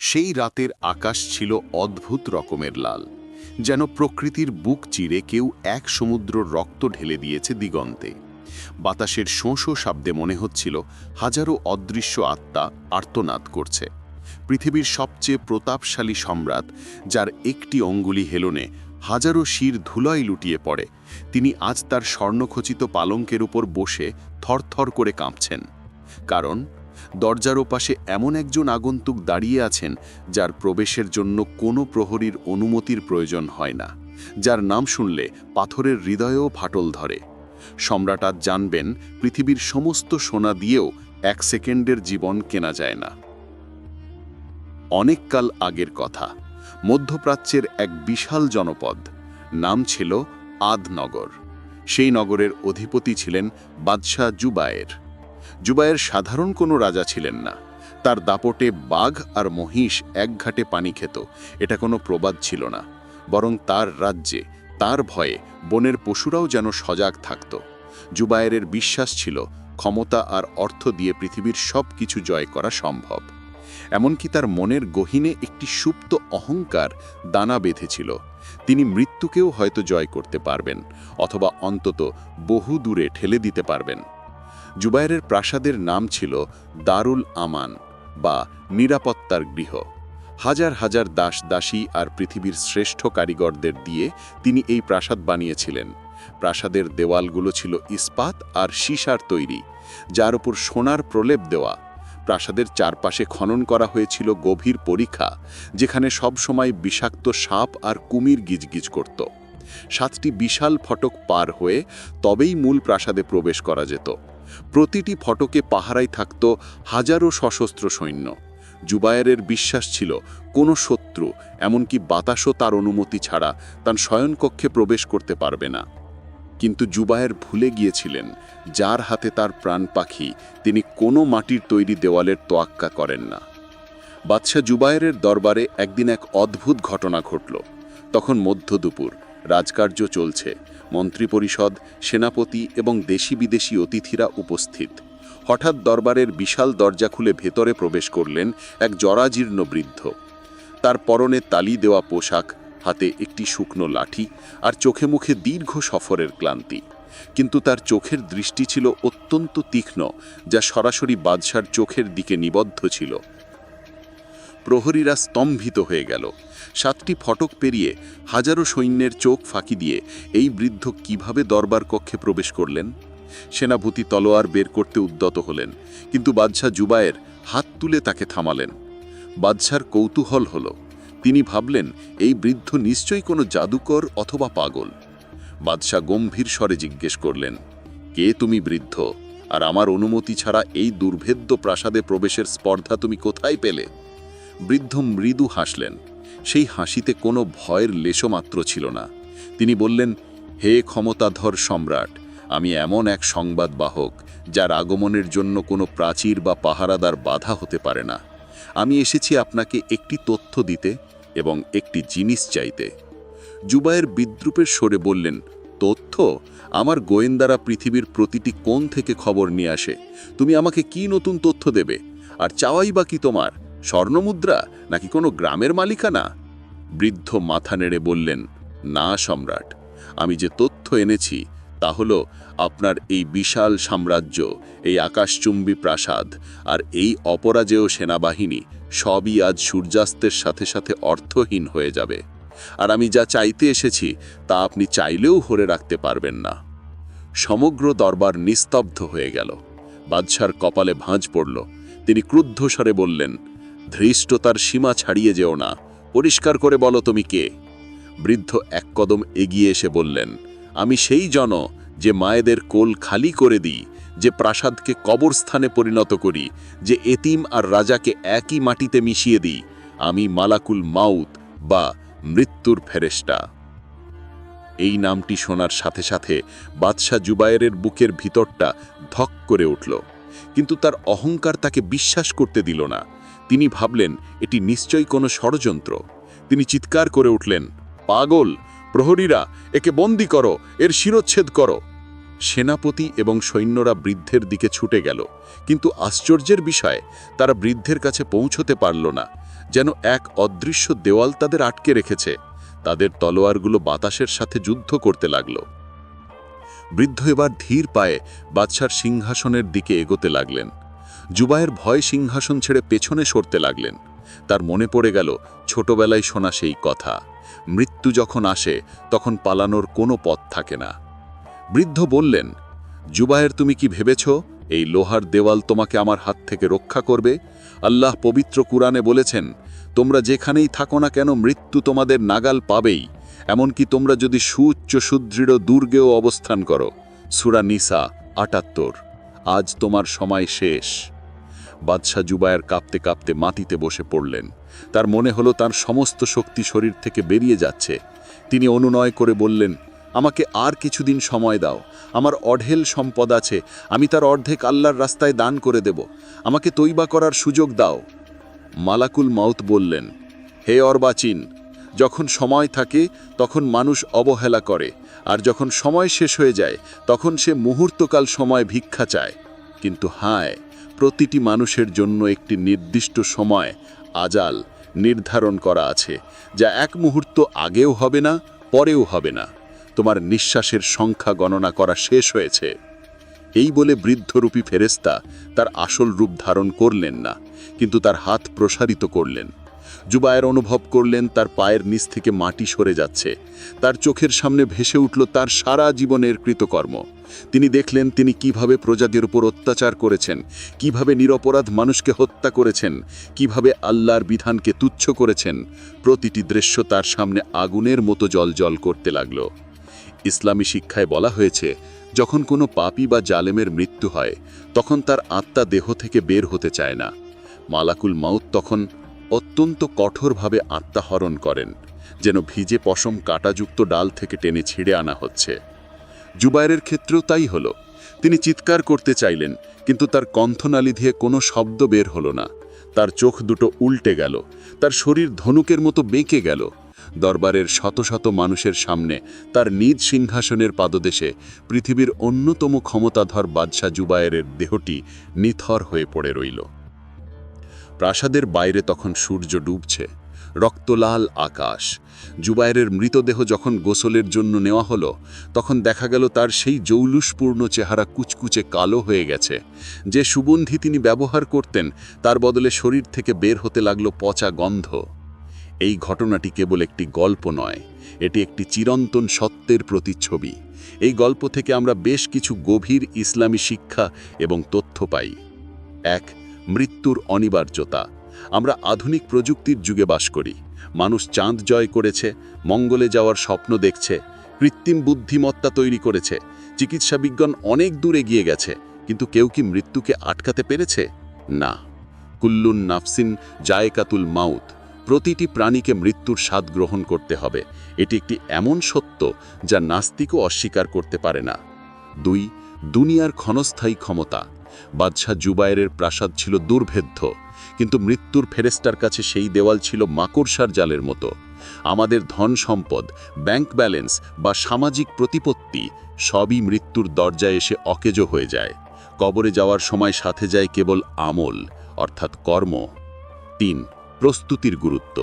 সেই রাতের আকাশ ছিল অদ্ভুত রকমের লাল, যেন প্রকৃতির বুক চিরে কেউ এক সমুদ্র রক্ত ঢেলে দিয়েছে দিগন্তে। বাতাসের শোঁ শব্দে মনে হচ্ছিল হাজারো অদৃশ্য আত্মা আর্তনাদ করছে। পৃথিবীর সবচেয়ে প্রতাপশালী সম্রাট, যার একটি অঙ্গুলি হেলনে হাজারো শির ধুলয় লুটিয়ে পড়ে, তিনি আজ তার স্বর্ণখচিত পালঙ্কের উপর বসে থরথর করে কাঁপছেন। কারণ দরজার ওপাশে এমন একজন আগন্তুক দাঁড়িয়ে আছেন যার প্রবেশের জন্য কোনো প্রহরীর অনুমতির প্রয়োজন হয় না। যার নাম শুনলে পাথরের হৃদয়েও ফাটল ধরে। সম্রাট আজ জানবেন পৃথিবীর সমস্ত সোনা দিয়েও এক সেকেন্ডের জীবন কেনা যায় না। অনেককাল আগের কথা। মধ্যপ্রাচ্যের এক বিশাল জনপদ। নাম ছিল আদনগর। সেই নগরের অধিপতি ছিলেন বাদশাহ জুবায়ের। জুবায়ের সাধারণ কোনো রাজা ছিলেন না। তার দাপটে বাঘ আর মহিষ এক ঘাটে পানি খেত, এটা কোনো প্রবাদ ছিল না। বরং তার রাজ্যে, তার ভয়ে বনের পশুরাও যেন সজাগ থাকত। জুবায়েরের বিশ্বাস ছিল, ক্ষমতা আর অর্থ দিয়ে পৃথিবীর সব কিছু জয় করা সম্ভব। এমনকি তার মনের গহীনে একটি সুপ্ত অহংকার দানা বেঁধেছিল। তিনি মৃত্যুকেও হয়তো জয় করতে পারবেন, অথবা অন্তত বহু দূরে ঠেলে দিতে পারবেন। জুবায়েরের প্রাসাদের নাম ছিল দারুল আমান বা নিরাপত্তার গৃহ। হাজার হাজার দাস দাসী আর পৃথিবীর শ্রেষ্ঠ কারিগরদের দিয়ে তিনি এই প্রাসাদ বানিয়েছিলেন। প্রাসাদের দেওয়ালগুলো ছিল ইস্পাত আর সীসার তৈরি, যার উপর সোনার প্রলেপ দেওয়া। প্রাসাদের চারপাশে খনন করা হয়েছিল গভীর পরীক্ষা, যেখানে সব সময় বিষাক্ত সাপ আর কুমির গিজগিজ করত। সাতটি বিশাল ফটক পার হয়ে তবেই মূল প্রাসাদে প্রবেশ করা যেত। প্রতিটি ফটকে পাহারায় থাকত হাজারো সশস্ত্র সৈন্য। জুবায়েরের বিশ্বাস ছিল, কোনো শত্রু, এমনকি বাতাসও তার অনুমতি ছাড়া তার শয়নকক্ষে প্রবেশ করতে পারবে না। কিন্তু জুবায়ের ভুলে গিয়েছিলেন, যার হাতে তার প্রাণ পাখি, তিনি কোনো মাটির তৈরি দেওয়ালের তোয়াক্কা করেন না। বাদশাহ জুবায়েরের দরবারে একদিন এক অদ্ভুত ঘটনা ঘটল। তখন মধ্য দুপুর, রাজকার্য চলছে মন্ত্রিপরিষদ, সেনাপতি এবং দেশি বিদেশি অতিথিরা উপস্থিত। হঠাৎ দরবারের বিশাল দরজা খুলে ভেতরে প্রবেশ করলেন এক জরাজীর্ণ বৃদ্ধ। তার পরনে তালি দেওয়া পোশাক, হাতে একটি শুকনো লাঠি আর চোখে মুখে দীর্ঘ সফরের ক্লান্তি। কিন্তু তার চোখের দৃষ্টি ছিল অত্যন্ত তীক্ষ্ণ, যা সরাসরি বাদশার চোখের দিকে নিবদ্ধ ছিল। প্রহরীরা স্তম্ভিত হয়ে গেল। সাতটি ফটক পেরিয়ে হাজারো সৈন্যের চোখ ফাঁকি দিয়ে এই বৃদ্ধ কীভাবে দরবার কক্ষে প্রবেশ করলেন? সেনাভূতি তলোয়ার বের করতে উদ্যত হলেন, কিন্তু বাদশাহ জুবায়ের হাত তুলে তাকে থামালেন। বাদশার কৌতূহল হল, তিনি ভাবলেন, এই বৃদ্ধ নিশ্চয়ই কোনো জাদুকর অথবা পাগল। বাদশাহ গম্ভীর স্বরে জিজ্ঞেস করলেন, কে তুমি বৃদ্ধ? আর আমার অনুমতি ছাড়া এই দুর্ভেদ্য প্রাসাদে প্রবেশের স্পর্ধা তুমি কোথায় পেলে? বৃদ্ধ মৃদু হাসলেন। সেই হাসিতে কোনো ভয়ের লেশমাত্র ছিল না। তিনি বললেন, হে ক্ষমতাধর সম্রাট, আমি এমন এক সংবাদবাহক, যার আগমনের জন্য কোনো প্রাচীর বা পাহারাদার বাধা হতে পারে না। আমি এসেছি আপনাকে একটি তথ্য দিতে এবং একটি জিনিস চাইতে। জুবায়ের বিদ্রুপের সরে বললেন, তথ্য? আমার গোয়েন্দারা পৃথিবীর প্রতিটি কোণ থেকে খবর নিয়ে আসে। তুমি আমাকে কি নতুন তথ্য দেবে? আর চাওয়াই বা কি তোমার? স্বর্ণমুদ্রা নাকি কোনো গ্রামের মালিকানা? বৃদ্ধ মাথা নেড়ে বললেন, না, সম্রাট, আমি যে তথ্য এনেছি তা হল আপনার এই বিশাল সাম্রাজ্য, এই আকাশচুম্বী প্রাসাদ আর এই অপরাজেয় সেনাবাহিনী সবই আজ সূর্যাস্তের সাথে সাথে অর্থহীন হয়ে যাবে। আর আমি যা চাইতে এসেছি তা আপনি চাইলেও হরে রাখতে পারবেন না। সমগ্র দরবার নিস্তব্ধ হয়ে গেল। বাদশার কপালে ভাঁজ পড়ল। তিনি ক্রুদ্ধ স্বরে বললেন ধৃষ্টতার সীমা ছাড়িয়ে যেও না। পরিষ্কার করে বলো তুমি কে? বৃদ্ধ এক কদম এগিয়ে এসে বললেন, আমি সেই জন যে মায়েদের কোল খালি করে দিই, যে প্রাসাদকে কবরস্থানে পরিণত করি, যে এতিম আর রাজাকে একই মাটিতে মিশিয়ে দিই, আমি মালাকুল মাউত বা মৃত্যুর ফেরেস্টা এই নামটি শোনার সাথে সাথে বাদশাহ জুবায়েরের বুকের ভিতরটা ধক করে উঠল, কিন্তু তার অহংকার তাকে বিশ্বাস করতে দিল না। তিনি ভাবলেন, এটি নিশ্চয়ই কোনো ষড়যন্ত্র। তিনি চিৎকার করে উঠলেন, পাগল, প্রহরীরা, একে বন্দি করো, এর শিরচ্ছেদ করো। সেনাপতি এবং সৈন্যরা বৃদ্ধের দিকে ছুটে গেল, কিন্তু আশ্চর্যের বিষয়, তারা বৃদ্ধের কাছে পৌঁছতে পারল না, যেন এক অদৃশ্য দেওয়াল তাদের আটকে রেখেছে। তাদের তলোয়ারগুলো বাতাসের সাথে যুদ্ধ করতে লাগল। বৃদ্ধ এবার ধীর পায়ে বাদশার সিংহাসনের দিকে এগোতে লাগলেন। জুবায়ের ভয় সিংহাসন ছেড়ে পেছনে সরতে লাগলেন। তার মনে পড়ে গেল, ছোটবেলায় শোনা সেই কথা। মৃত্যু যখন আসে, তখন পালানোর কোনো পথ থাকে না। বৃদ্ধ বললেন জুবায়ের তুমি কি ভেবেছ এই লোহার দেওয়াল তোমাকে আমার হাত থেকে রক্ষা করবে? আল্লাহ পবিত্র কুরআনে বলেছেন, তোমরা যেখানেই থাকো না কেন মৃত্যু তোমাদের নাগাল পাবেই। এমনকি তোমরা যদি সুউচ্চ, সুদৃঢ়, দুর্গেও অবস্থান করো। সুরা নিসা আটাত্তর। আজ তোমার সময় শেষ। বাদশাহ জুবায়ের কাঁপতে কাঁপতে মাটিতে বসে পড়লেন। তার মনে হলো তার সমস্ত শক্তি শরীর থেকে বেরিয়ে যাচ্ছে। তিনি অনুনয় করে বললেন, আমাকে আর কিছুদিন সময় দাও। আমার অঢেল সম্পদ আছে। আমি তার অর্ধেক আল্লাহর রাস্তায় দান করে দেব। আমাকে তৈবা করার সুযোগ দাও। মালাকুল মাউত বললেন, হে অর্বাচীন, যখন সময় থাকে, তখন মানুষ অবহেলা করে। আর যখন সময় শেষ হয়ে যায়, তখন সে মুহূর্তকাল সময় ভিক্ষা চায়। কিন্তু হায় প্রতিটি মানুষের জন্য একটি নির্দিষ্ট সময়, আজাল, নির্ধারণ করা আছে, যা এক মুহূর্ত আগেও হবে না, পরেও হবে না। তোমার নিঃশ্বাসের সংখ্যা গণনা করা শেষ হয়েছে। এই বলে বৃদ্ধরূপী ফেরেস্তা তার আসল রূপ ধারণ করলেন না, কিন্তু তার হাত প্রসারিত করলেন। জুবায়ের অনুভব করলেন তার পায়ের নিচ থেকে মাটি সরে যাচ্ছে। তার চোখের সামনে ভেসে উঠল তার সারা জীবনের কৃতকর্ম। তিনি দেখলেন তিনি কীভাবে প্রজাদের উপর অত্যাচার করেছেন, কীভাবে নিরপরাধ মানুষকে হত্যা করেছেন, কীভাবে আল্লাহর বিধানকে তুচ্ছ করেছেন। প্রতিটি দৃশ্য তার সামনে আগুনের মতো জল করতে লাগল। ইসলামী শিক্ষায় বলা হয়েছে, যখন কোনো পাপী বা জালেমের মৃত্যু হয়, তখন তার আত্মা দেহ থেকে বের হতে চায় না। মালাকুল মাউত তখন অত্যন্ত কঠোরভাবে আত্মাহরণ করেন, যেন ভিজে পশম কাটাযুক্ত ডাল থেকে টেনে ছিঁড়ে আনা হচ্ছে। জুবায়ের ক্ষেত্রেও তাই হলো। তিনি চিৎকার করতে চাইলেন, কিন্তু তার কণ্ঠনালী দিয়ে কোনো শব্দ বের হলো না। তার চোখ দুটো উল্টে গেল, তার শরীর ধনুকের মতো বেঁকে গেল। দরবারের শত শত মানুষের সামনে তার নিজ সিংহাসনের পাদদেশে পৃথিবীর অন্যতম ক্ষমতাধর বাদশাহ জুবায়েরের দেহটি নিথর হয়ে পড়ে রইল। প্রাসাদের বাইরে তখন সূর্য ডুবছে। রক্তলাল আকাশ। জুবায়েরের মৃতদেহ যখন গোসলের জন্য নেওয়া হলো, তখন দেখা গেল তার সেই জৌলুসপূর্ণ চেহারা কুচকুচে কালো হয়ে গেছে। যে সুগন্ধি তিনি ব্যবহার করতেন, তার বদলে শরীর থেকে বের হতে লাগল পচা গন্ধ। এই ঘটনাটি কেবল একটি গল্প নয়, এটি একটি চিরন্তন সত্যের প্রতিচ্ছবি। এই গল্প থেকে আমরা বেশ কিছু গভীর ইসলামী শিক্ষা এবং তথ্য পাই। এক, মৃত্যুর অনিবার্যতা। আমরা আধুনিক প্রযুক্তির যুগে বাস করি। মানুষ চাঁদ জয় করেছে, মঙ্গলে যাওয়ার স্বপ্ন দেখছে, কৃত্রিম বুদ্ধিমত্তা তৈরি করেছে চিকিৎসা বিজ্ঞান অনেক দূরে গিয়ে গেছে, কিন্তু কেউ কি মৃত্যুকে আটকাতে পেরেছে? না। কুল্লুন নাফসিন জায়কাতুল মাউত, প্রতিটি প্রাণীকে মৃত্যুর স্বাদ গ্রহণ করতে হবে। এটি একটি এমন সত্য যা নাস্তিকও অস্বীকার করতে পারে না। দুই, দুনিয়ার ক্ষণস্থায়ী ক্ষমতা। বাদশাহ জুবায়ের প্রাসাদ ছিল দুর্ভেদ্য। কিন্তু মৃত্যুর ফেরেস্টার কাছে সেই দেওয়াল ছিল মাকড়সার জালের মতো। আমাদের ধন সম্পদ, ব্যাংক ব্যালেন্স বা সামাজিক প্রতিপত্তি সবই মৃত্যুর দরজায় এসে অকেজো হয়ে যায়। কবরে যাওয়ার সময় সাথে যায় কেবল আমল, অর্থাৎ কর্ম। তিন, প্রস্তুতির গুরুত্ব।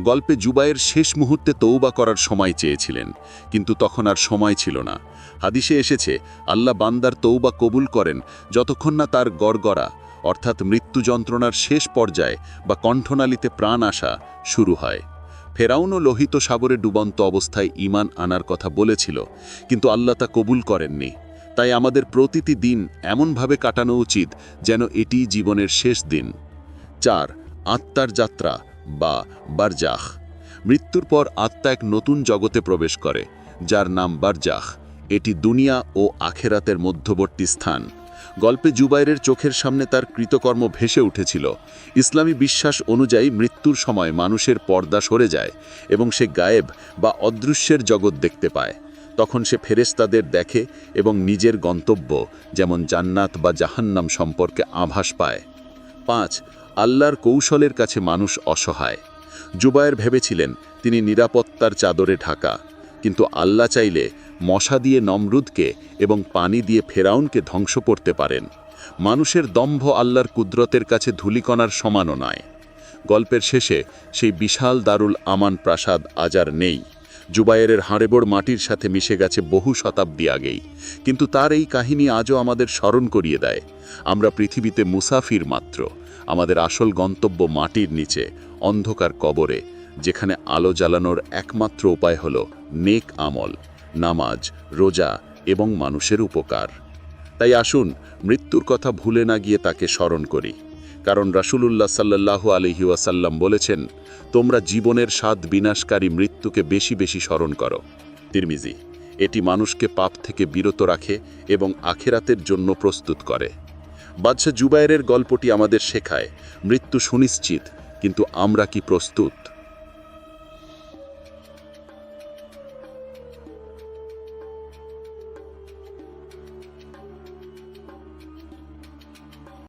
গল্পে জুবাইয়ের শেষ মুহূর্তে তৌবা করার সময় চেয়েছিলেন, কিন্তু তখন আর সময় ছিল না। হাদিসে এসেছে, আল্লাহ বান্দার তৌবা কবুল করেন যতক্ষণ না তার গড়গড়া অর্থাৎ মৃত্যু যন্ত্রণার শেষ পর্যায়ে বা কণ্ঠনালীতে প্রাণ আসা শুরু হয়। ফেরাউনও লোহিত সাগরে ডুবন্ত অবস্থায় ইমান আনার কথা বলেছিল, কিন্তু আল্লাহ তা কবুল করেননি। তাই আমাদের প্রতিটি দিন এমনভাবে কাটানো উচিত যেন এটি জীবনের শেষ দিন। চার, আত্মার যাত্রা বা বারজাখ মৃত্যুর পর আত্মা এক নতুন জগতে প্রবেশ করে, যার নাম বারজাহ। এটি দুনিয়া ও আখেরাতের মধ্যবর্তী স্থান। গল্পে জুবাইরের চোখের সামনে তার কৃতকর্ম ভেসে উঠেছিল। ইসলামী বিশ্বাস অনুযায়ী মৃত্যুর সময় মানুষের পর্দা সরে যায় এবং সে গায়েব বা অদৃশ্যের জগৎ দেখতে পায়। তখন সে ফেরেস্তাদের দেখে এবং নিজের গন্তব্য, যেমন জান্নাত বা জাহান্নাম সম্পর্কে আভাস পায়। পাঁচ, আল্লাহর কৌশলের কাছে মানুষ অসহায়। জুবায়ের ভেবেছিলেন, তিনি নিরাপত্তার চাদরে ঢাকা। কিন্তু আল্লাহ চাইলে মশা দিয়ে নমরুদকে এবং পানি দিয়ে ফেরাউনকে ধ্বংস করতে পারেন। মানুষের দম্ভ আল্লাহর কুদরতের কাছে ধুলিকণার সমানও নয়। গল্পের শেষে সেই বিশাল দারুল আমান প্রাসাদ আজার নেই। জুবায়েরের হাড়েবড় মাটির সাথে মিশে গেছে বহু শতাব্দী আগেই। কিন্তু তার এই কাহিনী আজও আমাদের স্মরণ করিয়ে দেয়। আমরা পৃথিবীতে মুসাফির মাত্র। আমাদের আসল গন্তব্য মাটির নিচে, অন্ধকার কবরে, যেখানে আলো জ্বালানোর একমাত্র উপায় হল নেক আমল। নামাজ, রোজা এবং মানুষের উপকার। তাই আসুন, মৃত্যুর কথা ভুলে না গিয়ে তাকে স্মরণ করি। কারণ রাসূলুল্লাহ সাল্লাল্লাহু আলহি ওয়াসাল্লাম বলেছেন, তোমরা জীবনের স্বাদ বিনাশকারী মৃত্যুকে বেশি বেশি স্মরণ করো। তিরমিজি, এটি মানুষকে পাপ থেকে বিরত রাখে এবং আখেরাতের জন্য প্রস্তুত করে। বাদশাহ জুবায়েরের গল্পটি আমাদের শেখায়, মৃত্যু সুনিশ্চিত, কিন্তু আমরা কি প্রস্তুত?